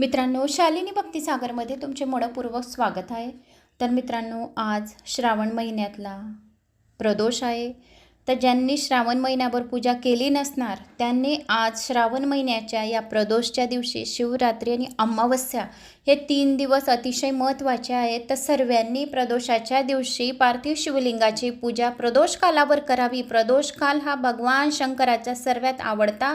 मित्रांनो शालिनी भक्तिसागरमध्ये तुमचे मनपूर्वक स्वागत आहे. तर मित्रांनो आज श्रावण महिन्यातला प्रदोष आहे. तर ज्यांनी श्रावण महिन्याभर पूजा केली नसणार त्यांनी आज श्रावण महिन्याच्या या प्रदोषच्या दिवशी शिवरात्री आणि अमावस्या हे तीन दिवस अतिशय महत्त्वाचे आहेत. तर सर्वांनी प्रदोषाच्या दिवशी पार्थिव शिवलिंगाची पूजा प्रदोष कालावर करावी. प्रदोष काल हा भगवान शंकराचा सर्वात आवडता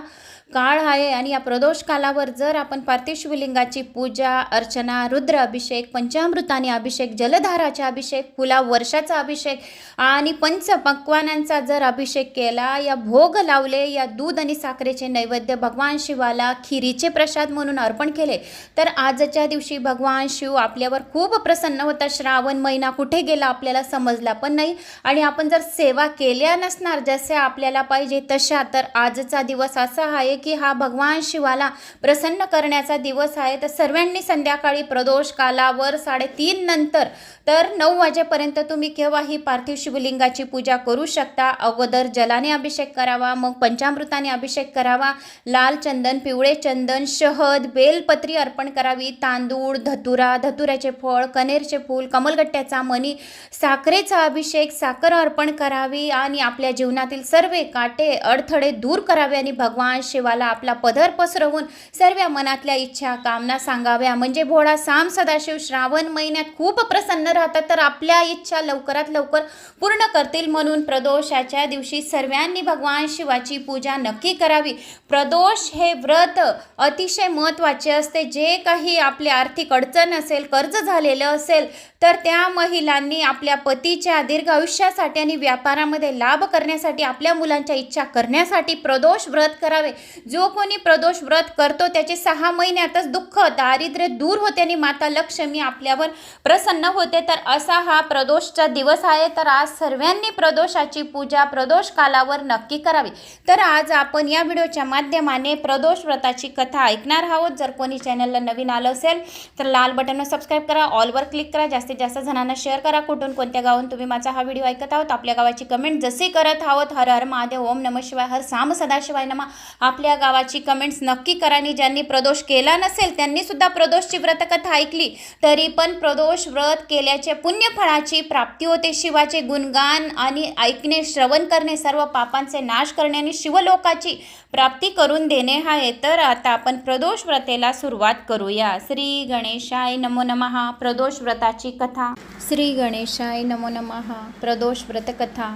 काळ आहे आणि या प्रदोष कालावर जर आपण पार्थिव शिवलिंगाची पूजा अर्चना रुद्र अभिषेक पंचामृताने अभिषेक जलधाराचा अभिषेक फुला वर्षाचा अभिषेक आणि पंच पक्वानांचा जर अभिषेक केला या भोग लावले या दूध आणि साखरेचे नैवेद्य भगवान शिवाला खिरीचे प्रसाद म्हणून अर्पण केले तर आजच्या दिवशी भगवान शिव आपल्यावर खूप प्रसन्न होता श्रावण महिना कुठे गेला आपल्याला समजला पण नाही. आणि आपण जर सेवा केल्या नसणार जसे आपल्याला पाहिजे तशा तर आजचा दिवस असा आहे की हा भगवान शिवाला प्रसन्न करण्याचा दिवस आहे. तर सर्वांनी संध्याकाळी प्रदोष कालावर साडेतीन नंतर तर नऊ वाजेपर्यंत तुम्ही केव्हाही पार्थिव शिवलिंगाची पूजा करू शकता. अगोदर जलाने अभिषेक करावा मग पंचामृताने अभिषेक करावा. लाल चंदन पिवळे चंदन शहद बेलपत्री अर्पण करावी तांदूळ तांदूळ धतुरा धतुऱ्याचे फळ कनेरचे फूल कमलगट्ट्याचा मणी साखरेचा अभिषेक साखर अर्पण करावी आणि आपल्या जीवनातील सर्व काटे अडथळे दूर करावे आणि भगवान शिवाला आपला पदर पसरवून सर्व मनातल्या इच्छा कामना सांगाव्या. म्हणजे भोळा साम सदाशिव श्रावण महिन्यात खूप प्रसन्न राहतात तर आपल्या इच्छा लवकरात लवकर पूर्ण करतील म्हणून प्रदोषाच्या दिवशी सर्वांनी भगवान शिवाची पूजा नक्की करावी. प्रदोष हे व्रत अतिशय महत्त्वाचे असते. जे काही आपले आर्थिक अडचण असेल कर्ज झालेलं असेल तर त्या महिलांनी आपल्या पतीच्या दीर्घ आयुष्यासाठी आणि व्यापारामध्ये लाभ करण्यासाठी आपल्या मुलांच्या इच्छा करण्यासाठी प्रदोष व्रत करावे. जो कोणी प्रदोष व्रत करतो त्याचे सहा महिन्यातच दुःख दारिद्र्य दूर होते आणि माता लक्ष्मी आपल्यावर प्रसन्न होते. तर असा हा प्रदोषचा दिवस आहे. तर आज सर्वांनी प्रदोषाची पूजा प्रदोष कालावर नक्की करावी. तर आज आपण या व्हिडिओच्या माध्यमाने प्रदोष व्रताची कथा ऐकणार आहोत. जर कोणी चॅनलला नवीन आलं असेल तर लाल बटनवर सबस्क्राईब करा ऑलवर क्लिक करा जास्तीत जास्त जणांना शेअर करा. कुठून कोणत्या गावून तुम्ही माझा हा व्हिडिओ ऐकत आहोत आपल्या गावाची कमेंट जसे करत आहोत हर हर महादेव ओम नम शिवाय हर साम सदाशिवाय नमा. आपल्या गावाची कमेंट्स नक्की करा आणि ज्यांनी प्रदोष केला नसेल त्यांनी सुद्धा प्रदोषची व्रतकथा ऐकली तरी पण प्रदोष व्रत केल्याच्या पुण्यफळाची प्राप्ती होते. शिवाचे गुणगान आणि ऐकणे श्रवण करणे सर्व पापांचे नाश करणे आणि शिवलोकाची प्राप्ती करून देणे आहे तर आता आपण प्रदोष व्रतेला सुरुवात करूया. श्री श्री गणेशाय नमो नमः प्रदोष व्रताची कथा. श्री गणेशाय नमो नमः प्रदोष व्रतकथा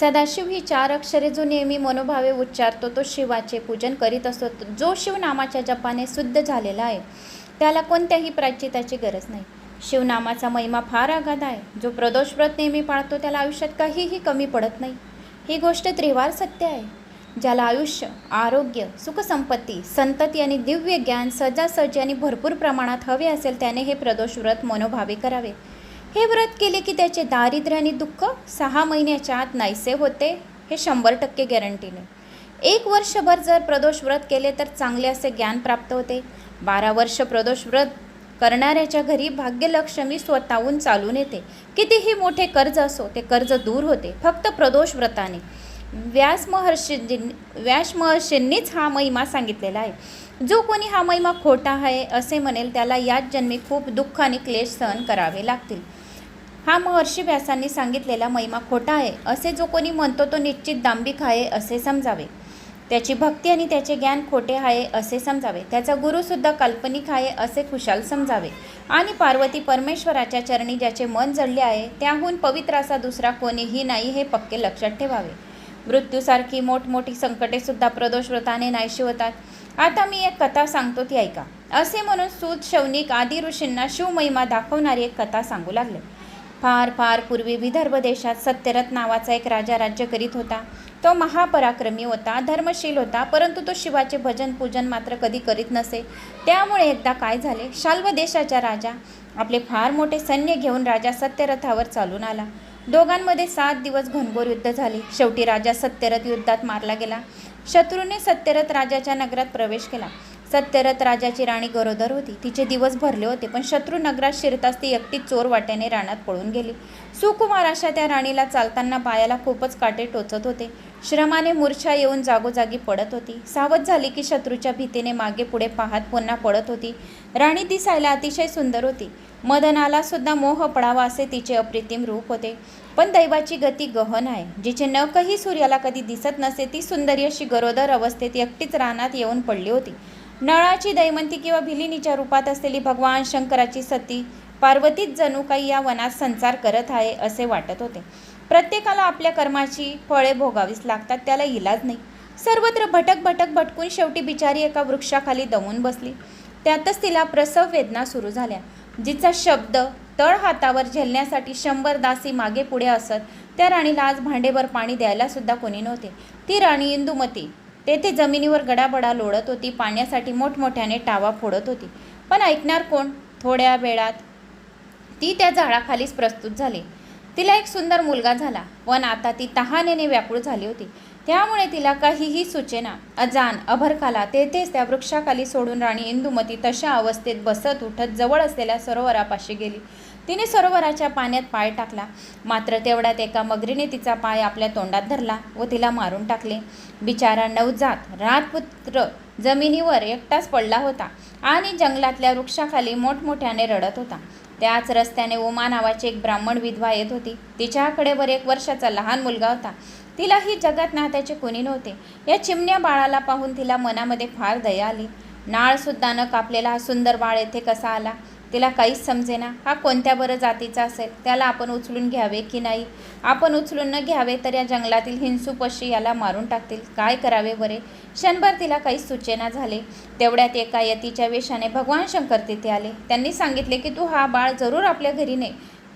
सदाशिव ही चार अक्षरे जो नेहमी मनोभावे उच्चारतो तो शिवाचे पूजन करीत असतो. जो शिवनामाच्या जपाने शुद्ध झालेला आहे त्याला कोणत्याही प्राचिताची गरज नाही. शिवनामाचा महिमा फार आघात आहे. जो प्रदोष व्रत नेहमी पाळतो त्याला आयुष्यात काहीही कमी पडत नाही. ही गोष्ट त्रिवार सत्य आहे. ज्याला आयुष्य आरोग्य सुखसंपत्ती संतती आणि दिव्य ज्ञान सजासजी आणि भरपूर प्रमाणात हवे असेल त्याने हे प्रदोष व्रत मनोभावे करावे. हे व्रत केले की त्याचे दारिद्र्य आणि दुःख सहा महिन्याच्या आत नाहीसे होते हे शंभर टक्के गॅरंटीने एक वर्षभर जर प्रदोष व्रत केले तर चांगले असे ज्ञान प्राप्त होते. बारा वर्ष प्रदोष व्रत करणाऱ्याच्या घरी भाग्यलक्ष्मी स्वतःहून चालून येते. कितीही मोठे कर्ज असो ते कर्ज दूर होते. फक्त प्रदोष व्रताने. व्यास महर्षींनी व्यास महर्षींनीच हा महिमा सांगितलेला आहे. जो कोणी हा महिमा खोटा आहे असे म्हणेल त्याला याच जन्मी खूप दुःख आणि क्लेश सहन करावे लागतील. हा महर्षी व्यासांनी सांगितलेला महिमा खोटा आहे. असे जो कोणी म्हणतो तो निश्चित दांभिक आहे असे समजावे. त्याची भक्ती आणि त्याचे ज्ञान खोटे आहे असे समजावे. त्याचा गुरुसुद्धा काल्पनिक आहे असे खुशाल समजावे. आणि पार्वती परमेश्वराच्या चरणी ज्याचे मन जडले आहे त्याहून पवित्र असा दुसरा कोणीही नाही हे पक्के लक्षात ठेवावे. मृत्यूसारखी मोठमोठी संकटेसुद्धा प्रदोष व्रताने नाहीशी होतात. आता मी एक कथा सांगतो ती ऐका. असे म्हणून सूत शौनिक आदी ऋषींना शिवमहिमा दाखवणारी एक कथा सांगू लागले. फार फार पूर्वी विदर्भ देशात सत्यरथ नावाचा एक राजा राज्य करीत होता. तो महापराक्रमी होता धर्मशील होता परंतु तो शिवाचे भजन पूजन मात्र कधी करीत नसे. त्यामुळे एकदा काय झाले शाल्व देशाचा राजा आपले फार मोठे सैन्य घेऊन राजा सत्यरथावर चालून आला. दोघांमध्ये सात दिवस घनघोर युद्ध झाले. शेवटी राजा सत्यरथ युद्धात मारला गेला. शत्रूने सत्यरथ राजाच्या नगरात प्रवेश केला. सत्यरथ राजाची राणी गरोदर होती. तिचे दिवस भरले होते पण शत्रू नगरात शिरताच ती एकटी चोर वाट्याने रानात पळून गेली. सुकुमार अशा त्या राणीला चालताना पायाला खूपच काटे टोचत होते. श्रमाने मूर्छा येऊन जागोजागी पडत होती. सावध झाली की शत्रूच्या भीतीने मागे पुढे पाहत पुन्हा पडत होती. राणी दिसायला अतिशय सुंदर होती. मदनाला सुद्धा मोह पडावा असे तिचे अप्रतिम रूप होते. पण दैवाची गती गहन आहे. जिचे नखही सूर्याला कधी दिसत नसे ती सुंदरी अशी गरोदर अवस्थेत एकटीच रानात येऊन पडली होती. नळाची दैमंती किंवा भिलिनीच्या रूपात असलेली भगवान शंकराची सती पार्वतीच जणू काही या वनात संचार करत आहे असे वाटत होते. प्रत्येकाला आपल्या कर्माची फळे भोगावीच लागतात त्याला इलाज नाही. सर्वत्र भटक भटक भटकून शेवटी बिचारी एका वृक्षाखाली दमून बसली. त्यातच तिला प्रसव वेदना सुरू झाल्या. जिचा शब्द तळ हातावर झेलण्यासाठी शंभर दासी मागे पुढे असत त्या राणीला आज भांडेभर पाणी द्यायला सुद्धा कोणी नव्हते. ती राणी इंदुमती. तेथे जमिनीवर गडाबडा लोळत होती पाण्यासाठी मोठमोठ्याने टावा फोडत होती. पण ऐकणार कोण? थोड्या वेळात ती त्या झाडाखालीच प्रस्तुत झाली. तिला एक सुंदर मुलगा झाला. पण आता ती तहानेने व्याकुळ झाली होती. त्यामुळे तिला काहीही सुचेना अजान अभरकाला तेथेच त्या वृक्षाखाली सोडून राणी इंदुमती तशा अवस्थेत बसत उठत जवळ असलेल्या सरोवरापाशी गेली. तिने सरोवराच्या पाण्यात पाय टाकला. मात्र तेवढ्यात एका मगरीने तिचा पाय आपल्या तोंडात धरला व तिला मारून टाकले. बिचारा नवजात राजपुत्र जमिनीवर एकटाच पडला होता आणि जंगलातल्या वृक्षाखाली मोठमोठ्याने रडत होता. त्याच रस्त्याने उमा नावाची एक ब्राह्मण विधवा येत होती. तिच्याकडे वर एक वर्षाचा लहान मुलगा होता. तिलाही जगात नात्याचे कोणी नव्हते. या चिमण्या बाळाला पाहून तिला मनामध्ये फार दया आली. नाळसुद्धा न कापलेला हा सुंदर बाळ येथे कसा आला? तिला काहीच समजेना. हा कोणत्या बरं जातीचा असेल त्याला आपण उचलून घ्यावे की नाही? आपण उचलून न घ्यावे तर या जंगलातील हिंसू पक्षी याला मारून टाकतील. काय करावे बरे? क्षणभर तिला काहीच सुचेना झाले. तेवढ्यात एका यतीच्या वेशाने भगवान शंकर तिथे आले. त्यांनी सांगितले की तू हा बाळ जरूर आपल्या घरी ने.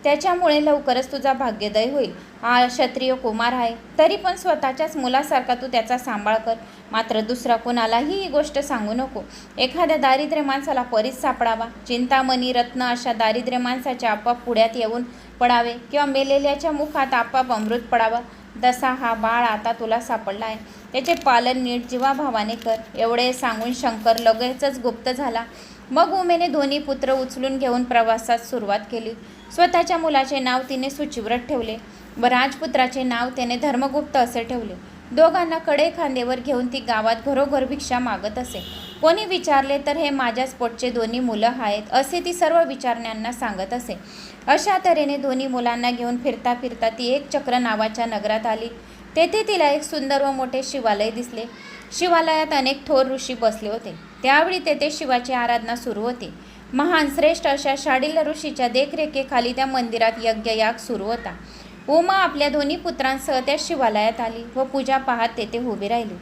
त्याच्यामुळे लवकरच तुझा भाग्यदय होईल. हा क्षत्रिय कुमार आहे. तरी पण स्वतःच्याच मुलासारखा तू त्याचा सांभाळ कर. मात्र दुसरा कोणालाही ही गोष्ट सांगू नको. एखाद्या दारिद्र्य माणसाला परीच सापडावा. चिंतामणी रत्न अशा दारिद्र्य माणसाच्या आपाप पुढ्यात येऊन पडावे किंवा मेलेल्याच्या मुखात आपाप अमृत पडावं. तसा हा बाळ आता तुला सापडला आहे. त्याचे पालन नीट जीवाभावाने कर. एवढे सांगून शंकर लगेचच गुप्त झाला. मग उमेने दोन्ही पुत्र उचलून घेऊन प्रवासात सुरुवात केली. स्वतःच्या मुलाचे नाव तिने सुचिव्रत ठेवले. व राजपुत्राचे नाव त्याने धर्मगुप्त असे ठेवले. दोघांना कडे खांदेवर घेऊन ती गावात घरोघर भिक्षा मागत असे. कोणी विचारले तर हे माझ्याच पोटचे दोन्ही मुलं आहेत असे ती सर्व विचारण्यांना सांगत असे. अशा तऱ्हेने दोन्ही मुलांना घेऊन फिरता फिरता ती एक चक्र नावाच्या नगरात आली. तेथे तिला एक सुंदर व मोठे शिवालय दिसले. शिवालयात अनेक थोर ऋषी बसले होते. त्यावेळी तेथे शिवाची आराधना सुरू होती. महान श्रेष्ठ अशा शाडील ऋषीच्या देखरेखीखाली त्या मंदिरात यज्ञयाग सुरू होता. उमा आपल्या दोन्ही पुत्रांसह त्या शिवालयात आली व पूजा पाहत तेथे उभी राहिली.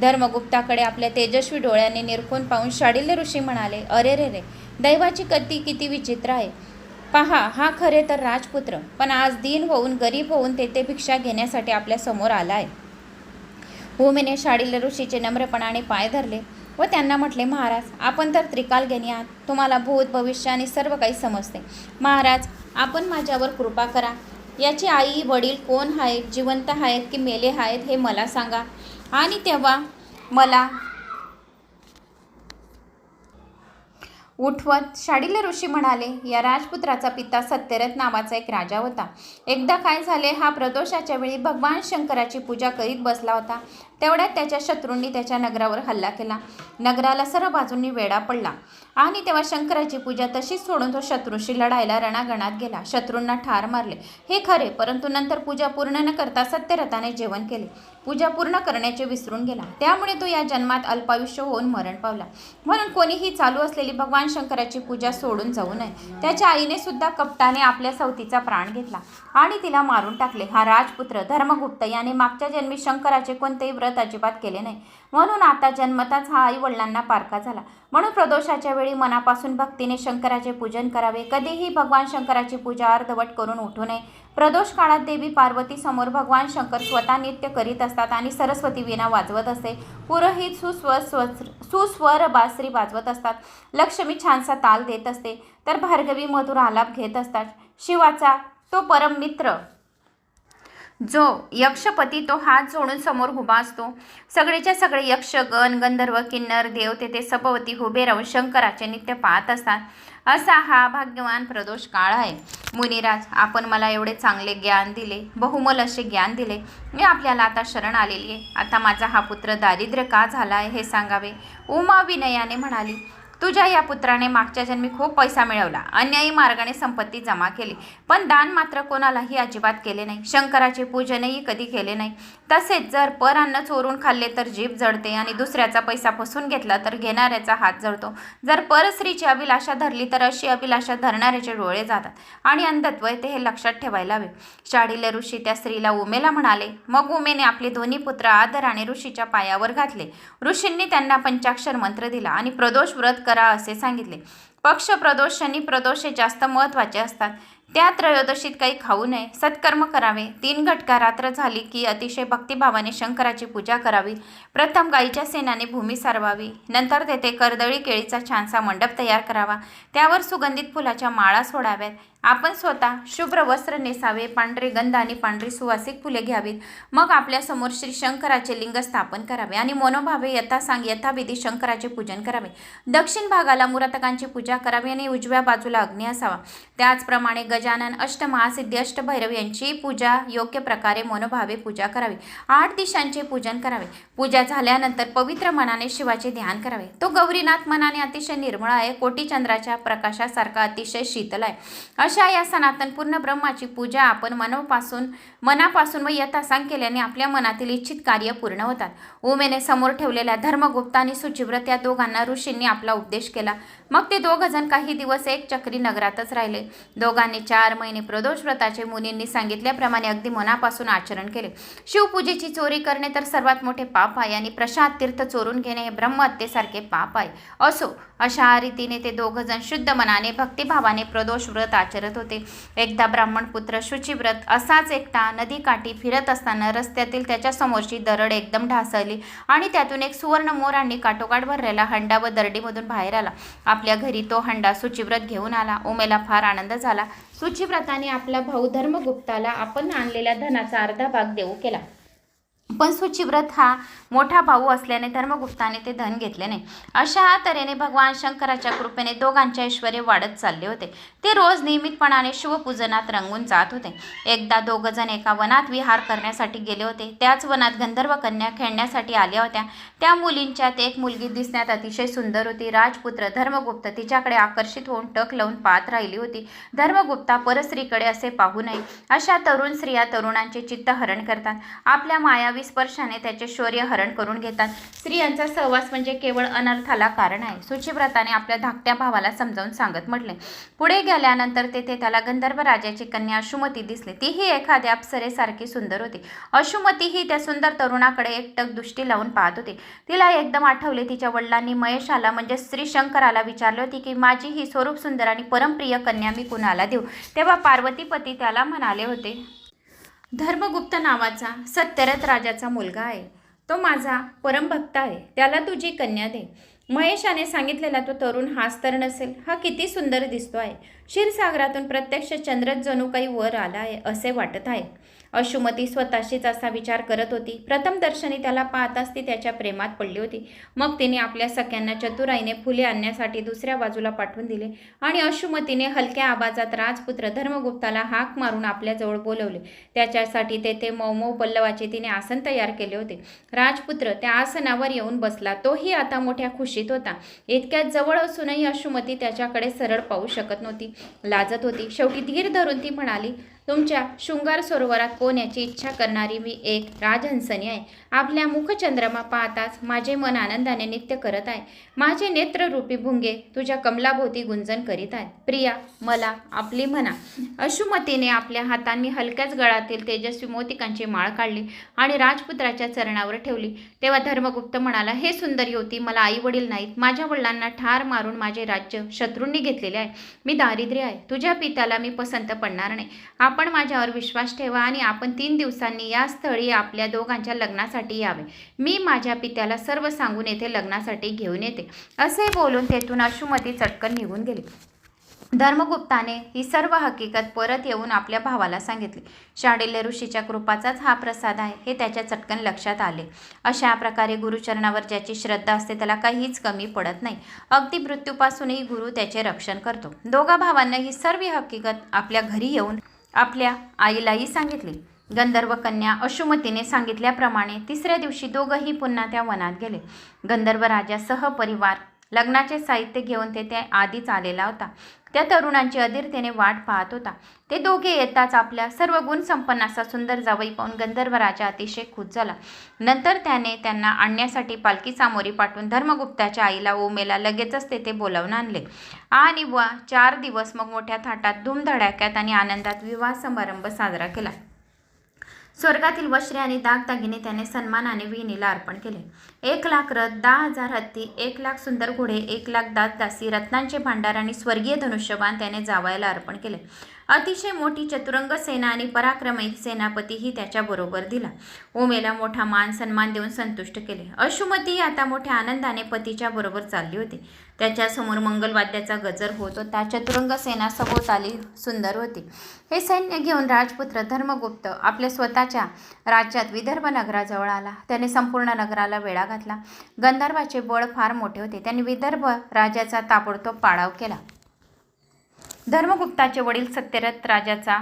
धर्मगुप्ताकडे आपल्या तेजस्वी डोळ्याने निरखून पाहून शाडिल्य ऋषी म्हणाले अरे रे रे दैवाची कती किती विचित्र आहे. पहा हा खरे तर राजपुत्र पण आज दीन होऊन गरीब होऊन तेथे भिक्षा घेण्यासाठी आपल्यासमोर आला आहे भूमीने शाडिल्य ऋषीचे नम्रपणाने पाय धरले. व त्यांना म्हटले महाराज आपण तर त्रिकालज्ञानी आहात. तुम्हाला भूत भविष्य आणि सर्व काही समजते. महाराज आपण माझ्यावर कृपा करा. याची आई वडील कोण आहेत जिवंत आहेत की मेले आहेत हे मला सांगा. आणि तेव्हा मला उठवत शाडिल्य ऋषी म्हणाले या राजपुत्राचा पिता सत्यरथ नावाचा एक राजा होता. एकदा काय झाले हा प्रदोषाच्या वेळी भगवान शंकराची पूजा करीत बसला होता. तेवढ्यात त्याच्या शत्रूंनी त्याच्या नगरावर हल्ला केला. नगराला सर्व बाजूंनी वेढा पडला. आणि तेव्हा शंकराची पूजा तशीच सोडून तो शत्रूशी लढायला रणागणात गेला. शत्रूंना ठार मारले. हे खरे परंतु नंतर पूजा पूर्ण न करता सत्यरथाने जेवण केले. पूजा पूर्ण करण्याचे विसरून गेला. त्यामुळे तो या जन्मात अल्पायुष्य होऊन मरण पावला. म्हणून कोणीही चालू असलेली भगवान शंकराची पूजा सोडून जाऊ नये. त्याच्या आईने सुद्धा कपटाने आपल्या सवतीचा प्राण घेतला आणि तिला मारून टाकले. हा राजपुत्र धर्मगुप्त याने मागच्या जन्मी शंकराचे कोणतेही व्रत अजिबात केले नाही. म्हणून आता जन्मताच हा आई वडिलांना पारखा झाला. म्हणून प्रदोषाच्या वेळी मनापासून भक्तीने शंकराचे पूजन करावे. कधीही भगवान शंकराची पूजा अर्धवट करून उठू नये. प्रदोष काळात देवी पार्वती समोर भगवान शंकर स्वतः नृत्य करीत असतात आणि सरस्वती वीणा वाजवत असते. पुरोहित सुस्वर स्व सुस्वर बासरी वाजवत असतात. लक्ष्मी छानसा ताल देत असते. तर भार्गवी मधुर आलाप घेत असतात. शिवाचा तो परम मित्र जो यक्षपती तो हात जोडून समोर उभा असतो. सगळेच्या सगळे यक्ष गण गंधर्व किन्नर देव तेथे सपवती उभे राहून शंकराचे नित्य पाहत असतात. असा हा भाग्यवान प्रदोष काळ आहे. मुनिराज आपण मला एवढे चांगले ज्ञान दिले बहुमल असे ज्ञान दिले. मी आपल्याला आता शरण आलेली आहे. आता माझा हा पुत्र दारिद्र्य का झाला आहे हे सांगावे? उमा विनयाने म्हणाली तुझ्या या पुत्राने मागच्या जन्मी खूप पैसा मिळवला. अन्यायी मार्गाने संपत्ती जमा केली. पण दान मात्र कोणालाही अजिबात केले नाही. शंकराचे पूजनही कधी केले नाही. तसेच जर पर अन्न चोरून खाल्ले तर जीभ जळते आणि दुसऱ्याचा पैसा फसून घेतला तर घेणाऱ्याचा हात जळतो. जर परस्त्रीची अभिलाषा धरली तर अशी अभिलाषा धरणाऱ्याचे डोळे जातात आणि अंधत्व ते हे लक्षात ठेवायला हवे. शाडीले ऋषी त्या स्त्रीला उमेला म्हणाले. मग उमेने आपले दोन्ही पुत्र आदराने ऋषीच्या पायावर घातले. ऋषींनी त्यांना पंचाक्षर मंत्र दिला आणि प्रदोष व्रत करा असे सांगितले. पक्ष प्रदोष शनी प्रदोष हे जास्त महत्त्वाचे असतात. त्या त्रयोदशीत काही खाऊ नये. सत्कर्म करावे. तीन घटका रात्र झाली की अतिशय भक्तिभावाने शंकराची पूजा करावी. प्रथम गाईच्या सेनाने भूमी सारवावी. नंतर तेथे कर्दळी केळीचा छानसा मंडप तयार करावा. त्यावर सुगंधित फुलाच्या माळा सोडाव्यात. आपण स्वतः शुभ्र वस्त्र नेसावे पांढरे गंध आणि पांढरी सुवासिक फुले घ्यावीत. मग आपल्यासमोर श्री शंकराचे लिंग स्थापन करावे आणि मनोभावे यथासांग यथाविधी शंकराचे पूजन करावे. दक्षिण भागाला मुरातकांची पूजा करावी आणि उजव्या बाजूला अग्नी असावा. त्याचप्रमाणे गजानन अष्टमहासिद्धी अष्टभैरव यांची पूजा योग्य प्रकारे मनोभावे पूजा करावी. आठ दिशांचे पूजन करावे. पूजा झाल्यानंतर पवित्र मनाने शिवाचे ध्यान करावे. तो गौरीनाथ मनाने अतिशय निर्मळ आहे. कोटीचंद्राच्या प्रकाशासारखा अतिशय शीतल आहे. अशा या सनातन पूर्ण ब्रह्माची पूजा आपण मनोपासून मनापासून व यथासांग केल्याने आपल्या मनातील इच्छित कार्य पूर्ण होतात. उमेने समोर ठेवलेल्या धर्मगुप्त आणि सुचिव्रत या दोघांना ऋषींनी आपला उपदेश केला. मग ते दोघजण काही दिवस एक चक्री नगरातच राहिले. दोघांनी चार महिने प्रदोष व्रताचे मुनींनी सांगितल्याप्रमाणे अगदी मनापासून आचरण केले. शिवपूजेची चोरी करणे तर सर्वात मोठे पाप आहे आणि प्रसाद तीर्थ चोरून घेणे हे ब्रह्महत्येसारखे पाप आहे. असो अशा रीतीने ते दोघजण शुद्ध मनाने भक्तिभावाने प्रदोष व्रत आचरत होते. एकदा ब्राह्मण पुत्र शुचिव्रत असाच एकटा नदीकाठी फिरत असताना रस्त्यातील त्याच्या समोरची दरड एकदम ढासळली आणि त्यातून एक सुवर्ण मोरांनी काठोकाठ भरलेला हंडा व दरडीमधून बाहेर आला. आपल्या घरी तो हंडा सुचिव्रत घेऊन आला. उमेला फार आनंद झाला. सुचिव्रताने आपला भाऊ धर्मगुप्ताला आपण आणलेल्या धनाचा अर्धा भाग देऊ केला. पण सुचिव्रत हा मोठा भाऊ असल्याने धर्मगुप्ताने ते धन घेतले नाही. अशा तऱ्हेने भगवान शंकराच्या कृपेने दोघांचे ऐश्वर वाढत चालले होते. ते रोज नियमितपणाने शिवपूजनात रंगून जात होते. एकदा दोघजण एका वनात विहार करण्यासाठी गेले होते. त्याच वनात गंधर्व कन्या खेळण्यासाठी आल्या होत्या. त्या मुलींच्यात एक मुलगी दिसण्यात अतिशय सुंदर होती. राजपुत्र धर्मगुप्त तिच्याकडे आकर्षित होऊन टक लावून पाहत राहिली होती. धर्मगुप्ता परस्त्रीकडे असे पाहू नये. अशा तरुण स्त्रिया तरुणांचे चित्त हरण करतात. आपल्या मायावी स्पर्शाने त्याचे शौर्य हरण करून घेतात. स्त्रियांचा सहवास म्हणजे केवळ अनर्थाला कारण आहे. सुचिव्रताने आपल्या धाकट्या भावाला समजावून सांगत म्हटले. पुढे झाल्यानंतर तेथे त्याला गंधर्व राजाची कन्या अशुमती दिसली. तीही एखाद्या अप्सरेसारखी सुंदर होती. अशुमती ही त्या सुंदर तरुणाकडे एकटक दृष्टी लावून पाहत होती. तिला एकदम आठवले तिच्या वडिलांनी महेशाला म्हणजे श्री शंकराला विचारले होते की माझी ही स्वरूप सुंदर आणि परमप्रिय कन्या मी कुणाला देऊ? तेव्हा पार्वतीपती त्याला म्हणाले होते धर्मगुप्त नावाचा सत्यरथ राजाचा मुलगा आहे. तो माझा परमभक्त आहे. त्याला तुझी कन्या दे. महेशाने सांगितलेला तो तरुण हाच तर नसेल हा किती सुंदर दिसतो आहे क्षीरसागरातून प्रत्यक्ष चंद्रच जणू काही वर आला आहे असे वाटत आहे. अशुमती स्वतःशीच असा विचार करत होती. प्रथमदर्शनी त्याला पाहताच ती त्याच्या प्रेमात पडली होती. मग तिने आपल्या सख्यांना चतुराईने फुले आणण्यासाठी दुसऱ्या बाजूला पाठवून दिले आणि अशुमतीने हलक्या आवाजात राजपुत्र धर्मगुप्ताला हाक मारून आपल्याजवळ बोलवले. त्याच्यासाठी तेथे मौमौ पल्लवाचे तिने आसन तयार केले होते. राजपुत्र त्या आसनावर येऊन बसला. तोही आता मोठ्या खुशीत होता. इतक्या जवळ असूनही अशुमती त्याच्याकडे सरळ पाहू शकत नव्हती. लाजत होती. शेवटी धीर धरून ती म्हणाली तुमच्या शृंगार सरोवरात पोहण्याची इच्छा करणारी मी एक राजहंसनी आहे. आपल्या मुखचंद्रमा पाहताच माझे मन आनंदाने नित्य करत आहे. माझे नेत्ररूपी भुंगे तुझ्या कमलाभोवती गुंजन करीत आहेत. प्रिया मला आपली म्हणा. अशुमतीने आपल्या हातांनी हलक्याच गळातील तेजस्वी मोतिकांची माळ काढली आणि राजपुत्राच्या चरणावर ठेवली. तेव्हा धर्मगुप्त म्हणाला हे सुंदर युवती मला आई वडील नाहीत. माझ्या वडिलांना ठार मारून माझे राज्य शत्रूंनी घेतलेले आहे. मी दारिद्र्य आहे. तुझ्या पित्याला मी पसंत पडणार नाही. आपण माझ्यावर विश्वास ठेवा आणि आपण तीन दिवसांनी या स्थळी आपल्या दोघांच्या लग्नासाठी यावे. मी माझ्या पित्याला सर्व सांगून येथे लग्नासाठी घेऊन येते. असे बोलून तेथून अशुमती चटकन निघून गेली. धर्मगुप्ताने ही सर्व हकीकत परत येऊन आपल्या भावाला सांगितली. शाडिल्य ऋषीच्या कृपाचाच हा प्रसाद आहे हे त्याच्या चटकन लक्षात आले. अशा प्रकारे गुरुचरणावर ज्याची श्रद्धा असते त्याला काहीच कमी पडत नाही. अगदी मृत्यूपासूनही गुरु त्याचे रक्षण करतो. दोघा भावांना ही सर्व हकीकत आपल्या घरी येऊन आपल्या आईलाही सांगितली. गंधर्व कन्या अशुमतीने सांगितल्याप्रमाणे तिसऱ्या दिवशी दोघंही पुन्हा त्या वनात गेले. गंधर्व राजा सहपरिवार लग्नाचे साहित्य घेऊन ते त्या आधीच आलेला होता. त्या तरुणांची अधीरतेने वाट पाहत होता. ते दोघे येताच आपल्या सर्व गुणसंपन्न असा सुंदर जावई पाहून गंधर्व राजा अतिशय खुश झाला. नंतर त्याने त्यांना आणण्यासाठी पालखी सामोरी पाठवून धर्मगुप्ताच्या आईला ओमेला लगेचच तेथे बोलावून आणले. आणि व चार दिवस मग मोठ्या थाटात धूमधडाक्यात आणि आनंदात विवाह समारंभ साजरा केला. स्वर्गातील वस्त्रे आणि दागदागिने त्याने सन्मानाने विहिणीला अर्पण केले. एक लाख रथ दहा हजार हत्ती एक लाख सुंदर घोडे एक लाख दात दासी रत्नांचे भांडार आणि स्वर्गीय धनुष्यबाण त्याने जावायला अर्पण केले. अतिशय मोठी चतुरंग सेना आणि पराक्रमी सेनापतीही त्याच्याबरोबर दिला. ओमेला मोठा मान सन्मान देऊन संतुष्ट केले. अशुमती आता मोठ्या आनंदाने पतीच्या बरोबर चालली होती. त्याच्यासमोर मंगलवाद्याचा गजर होत. होता चतुरंग सेना सभोवताली सुंदर होती. हे सैन्य घेऊन राजपुत्र धर्मगुप्त आपल्या स्वतःच्या राज्यात विदर्भ नगराजवळ आला. त्याने संपूर्ण नगराला वेढा घातला. गंधर्वाचे बळ फार मोठे होते. त्यांनी विदर्भ राजाचा ताबडतोब पाडाव केला. धर्मगुप्ताचे वडील सत्यरथ राजाचा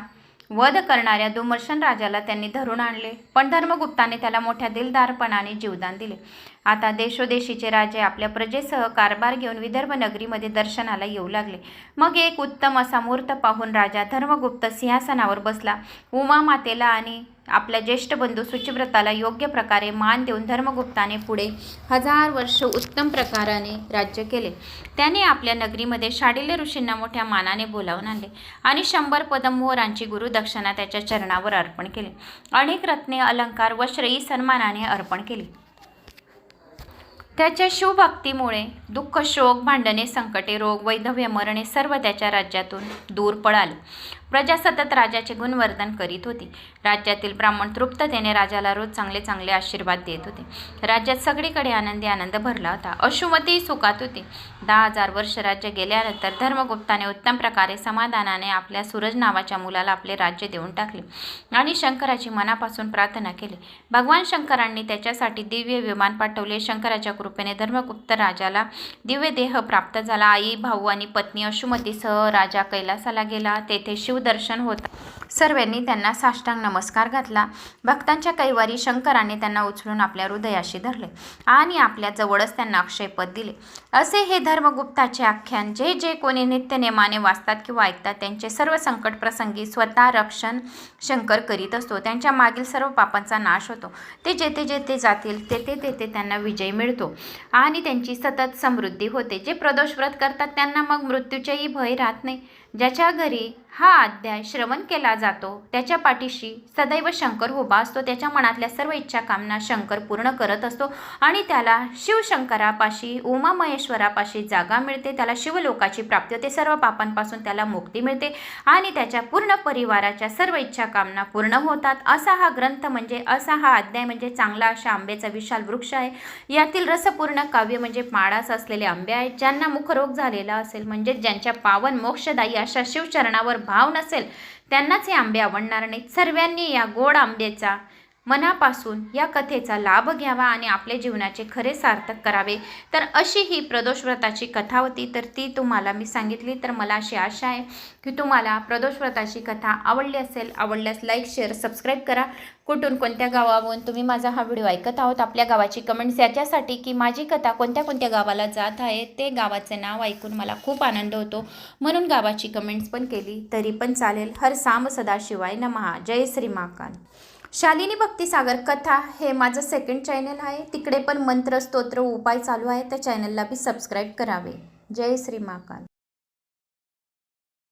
वध करणाऱ्या दुमर्शन राजाला त्यांनी धरून आणले. पण धर्मगुप्ताने त्याला मोठ्या दिलदारपणाने जीवदान दिले. आता देशोदेशीचे राजे आपल्या प्रजेसह कारभार घेऊन विदर्भ नगरीमध्ये दर्शनाला येऊ लागले. मग एक उत्तम असा मूर्त पाहून राजा धर्मगुप्त सिंहासनावर बसला. उमा मातेला आणि आपल्या ज्येष्ठ बंधू सुचिव्रताला योग्य प्रकारे मान देऊन धर्मगुप्ताने पुढे हजार वर्ष उत्तम प्रकाराने राज्य केले. त्याने आपल्या नगरीमध्ये शाडिल्य ऋषींना मोठ्या मानाने बोलावून आणले आणि शंभर पदमोहरांची गुरुदक्षिणा त्याच्या चरणावर अर्पण केली. अनेक रत्ने अलंकार व श्रेयी सन्मानाने अर्पण केली. त्याच्या शिवभक्तीमुळे दुःख शोक भांडणे संकटे रोग वैधव्य मरणे सर्व त्याच्या राज्यातून दूर पळाले. प्रजा सतत राजाचे गुणवर्धन करीत होती. राज्यातील ब्राह्मण तृप्ततेने राजाला रोज चांगले चांगले आशीर्वाद देत होते. राज्यात सगळीकडे आनंदी आनंद भरला होता. अशुमती सुखात होती. दहा हजार वर्ष राज्य गेल्यानंतर धर्मगुप्ताने उत्तम प्रकारे समाधानाने आपल्या सूरज नावाच्या मुलाला आपले राज्य देऊन टाकले आणि शंकराची मनापासून प्रार्थना केली. भगवान शंकरांनी त्याच्यासाठी दिव्य विमान पाठवले. शंकराच्या कृपेने धर्मगुप्त राजाला दिव्य देह प्राप्त झाला. आई भाऊ आणि पत्नी अशुमतीसह राजा कैलासाला गेला. तेथे शिव दर्शन होता. सर्वांनी त्यांना साष्टांग नमस्कार घातला. भक्तांच्या कैवारी शंकराने त्यांना उचलून आपल्या हृदयाशी धरले आणि आपल्या जवळच त्यांना अक्षयपद दिले. असे हे धर्मगुप्ताचे आख्यान जे जे कोणी नित्यनेमाने वाचतात किंवा ऐकतात त्यांचे सर्व संकट प्रसंगी स्वतः रक्षण शंकर करीत असतो. त्यांच्या मागील सर्व पापांचा नाश होतो. ते जेथे जेथे जातील तेथे तेथे त्यांना विजय मिळतो आणि त्यांची सतत समृद्धी होते. जे प्रदोष व्रत करतात त्यांना मग मृत्यूचेही भय राहत नाही. ज्याच्या घरी हा अध्याय श्रवण केला जातो. त्याच्या पाठीशी सदैव शंकर उभा असतो. त्याच्या मनातल्या सर्व इच्छा कामना शंकर पूर्ण करत असतो आणि त्याला शिवशंकरापाशी उमा महेश्वरापाशी जागा मिळते. त्याला शिवलोकाची प्राप्ती होते. सर्व पापांपासून त्याला मुक्ती मिळते आणि त्याच्या पूर्ण परिवाराच्या सर्व इच्छा कामना पूर्ण होतात. असा हा ग्रंथ म्हणजे असा हा अध्याय म्हणजे चांगला अशा आंब्याचा विशाल वृक्ष आहे. यातील रसपूर्ण काव्य म्हणजे माळास असलेले आंबे आहेत. ज्यांना मुखरोग झालेला असेल म्हणजे ज्यांच्या पावन मोक्षदायी अशा शिवचरणावर भाव नसेल त्यांनाच हे आंबे आवडणार नाहीत. सर्वांनी या गोड आंब्याचा मनापासून या कथेचा लाभ घ्यावा आणि आपल्या जीवनाचे खरे सार्थक करावे. तर अशी ही प्रदोषव्रताची कथा होती. तर ती तुम्हाला मी सांगितली. तर मला अशी आशा आहे की तुम्हाला प्रदोषव्रताची कथा आवडली असेल आवडल्यास लाईक शेअर सबस्क्राईब करा. कुठून कोणत्या गावावरून तुम्ही माझा हा व्हिडिओ ऐकत आहोत आपल्या गावाची कमेंट्स याच्यासाठी की माझी कथा कोणत्या कोणत्या गावाला जात आहे ते गावाचे नाव ऐकून मला खूप आनंद होतो. म्हणून गावाची कमेंट्स पण केली तरी पण चालेल. हर साम सदाशिवाय नमहा. जय श्री महाकाल शालिनी भक्तिसागर कथा हे माझं सेकंड चॅनल आहे. तिकडे पण मंत्र स्तोत्र उपाय चालू आहे. त्या चॅनलला बी सबस्क्राईब करावे. जय श्री महाकाल.